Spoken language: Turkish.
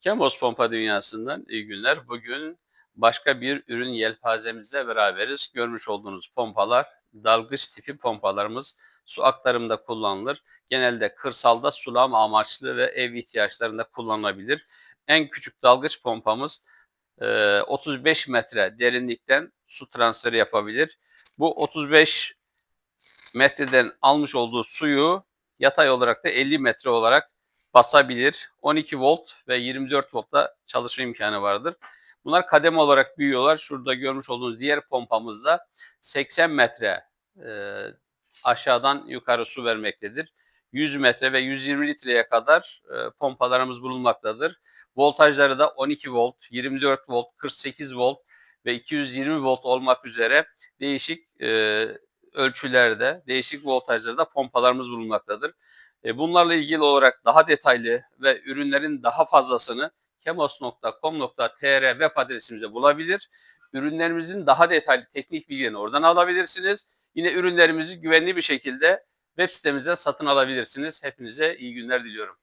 Kemos Pompa Dünyası'ndan iyi günler. Bugün başka bir ürün yelpazemizle beraberiz. Görmüş olduğunuz pompalar dalgıç tipi pompalarımız su aktarımında kullanılır. Genelde kırsalda sulama amaçlı ve ev ihtiyaçlarında kullanılabilir. En küçük dalgıç pompamız e, 35 metre derinlikten su transferi yapabilir. Bu 35 metreden almış olduğu suyu yatay olarak da 50 metre olarak basabilir. 12 volt ve 24 voltta çalışma imkanı vardır. Bunlar kademe olarak büyüyorlar. Şurada görmüş olduğunuz diğer pompamızda 80 metre e, aşağıdan yukarı su vermektedir. 100 metre ve 120 litreye kadar e, pompalarımız bulunmaktadır. Voltajları da 12 volt, 24 volt, 48 volt ve 220 volt olmak üzere değişik e, ölçülerde, değişik voltajlarda pompalarımız bulunmaktadır. E, bunlarla ilgili olarak daha detaylı ve ürünlerin daha fazlasını kemos.com.tr web adresimize bulabilir. Ürünlerimizin daha detaylı teknik bilgilerini oradan alabilirsiniz. Yine ürünlerimizi güvenli bir şekilde web sitemize satın alabilirsiniz. Hepinize iyi günler diliyorum.